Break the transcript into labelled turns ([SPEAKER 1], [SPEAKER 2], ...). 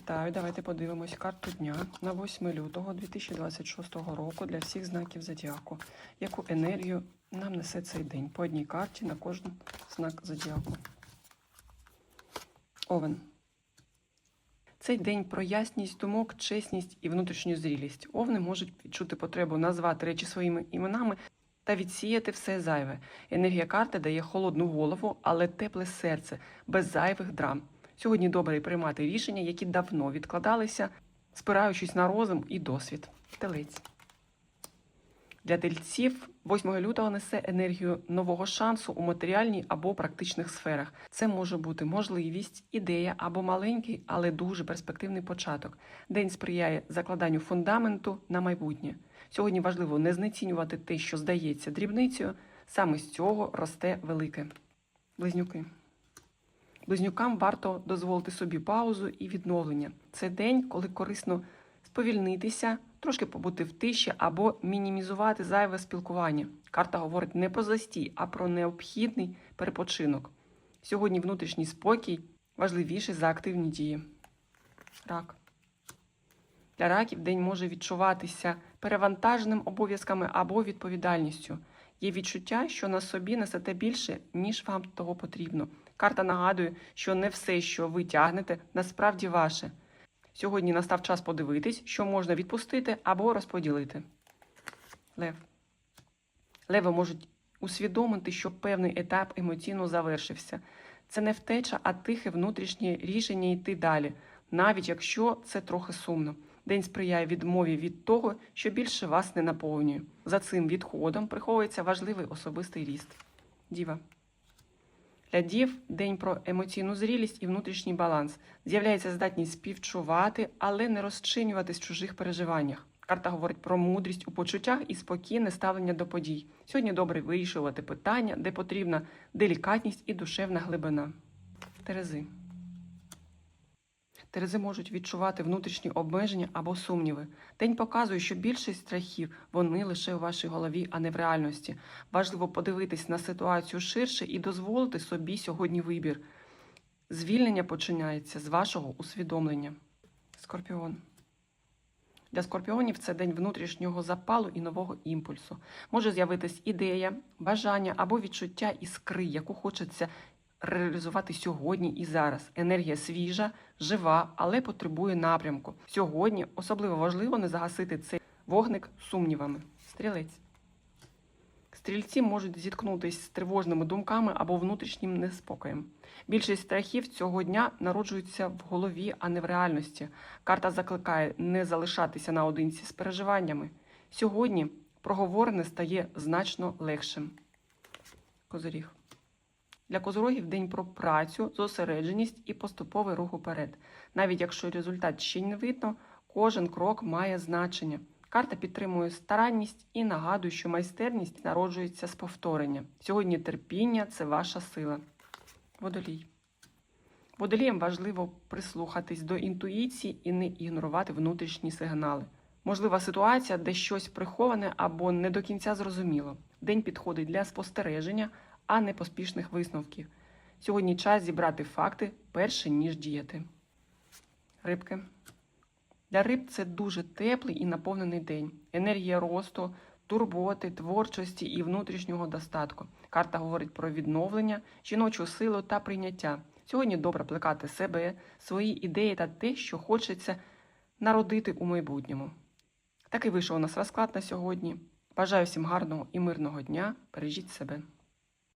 [SPEAKER 1] Вітаю, давайте подивимось карту дня на 8 лютого 2026 року для всіх знаків зодіаку. Яку енергію нам несе цей день? По одній карті на кожен знак зодіаку. Овен. Цей день про ясність думок, чесність і внутрішню зрілість. Овни можуть відчути потребу назвати речі своїми іменами та відсіяти все зайве. Енергія карти дає холодну голову, але тепле серце, без зайвих драм. Сьогодні добре приймати рішення, які давно відкладалися, спираючись на розум і досвід. Телець. Для тельців 8 лютого несе енергію нового шансу у матеріальній або практичних сферах. Це може бути можливість, ідея або маленький, але дуже перспективний початок. День сприяє закладанню фундаменту на майбутнє. Сьогодні важливо не знецінювати те, що здається дрібницею. Саме з цього росте велике. Близнюки. Близнюкам варто дозволити собі паузу і відновлення. Це день, коли корисно сповільнитися, трошки побути в тиші або мінімізувати зайве спілкування. Карта говорить не про застій, а про необхідний перепочинок. Сьогодні внутрішній спокій важливіший за активні дії. Рак. Для раків день може відчуватися перевантаженим обов'язками або відповідальністю. Є відчуття, що на собі несете більше, ніж вам того потрібно. Карта нагадує, що не все, що ви тягнете, насправді ваше. Сьогодні настав час подивитись, що можна відпустити або розподілити. Лев. Леви можуть усвідомити, що певний етап емоційно завершився. Це не втеча, а тихе внутрішнє рішення йти далі, навіть якщо це трохи сумно. День сприяє відмові від того, що більше вас не наповнює. За цим відходом приховується важливий особистий ріст. Діва. Для дів день про емоційну зрілість і внутрішній баланс. З'являється здатність співчувати, але не розчинюватись в чужих переживаннях. Карта говорить про мудрість у почуттях і спокійне ставлення до подій. Сьогодні добре вирішувати питання, де потрібна делікатність і душевна глибина. Терези. Терези можуть відчувати внутрішні обмеження або сумніви. День показує, що більшість страхів вони лише у вашій голові, а не в реальності. Важливо подивитись на ситуацію ширше і дозволити собі сьогодні вибір. Звільнення починається з вашого усвідомлення. Скорпіон. Для скорпіонів це день внутрішнього запалу і нового імпульсу. Може з'явитись ідея, бажання або відчуття іскри, яку хочеться реалізувати сьогодні і зараз. Енергія свіжа, жива, але потребує напрямку. Сьогодні особливо важливо не загасити цей вогник сумнівами. Стрілець. Стрільці можуть зіткнутися з тривожними думками або внутрішнім неспокоєм. Більшість страхів цього дня народжуються в голові, а не в реальності. Карта закликає не залишатися наодинці з переживаннями. Сьогодні проговорене стає значно легшим. Козиріг. Для козорогів день про працю, зосередженість і поступовий рух уперед. Навіть якщо результат ще не видно, кожен крок має значення. Карта підтримує старанність і нагадує, що майстерність народжується з повторення. Сьогодні терпіння це ваша сила. Водолій. Водоліям важливо прислухатись до інтуїції і не ігнорувати внутрішні сигнали. Можлива ситуація, де щось приховане або не до кінця зрозуміло. День підходить для спостереження, а не поспішних висновків. Сьогодні час зібрати факти перше, ніж діяти. Рибки. Для риб це дуже теплий і наповнений день. Енергія росту, турботи, творчості і внутрішнього достатку. Карта говорить про відновлення, жіночу силу та прийняття. Сьогодні добре плекати себе, свої ідеї та те, що хочеться народити у майбутньому. Такий вийшов у нас розклад на сьогодні. Бажаю всім гарного і мирного дня. Бережіть себе.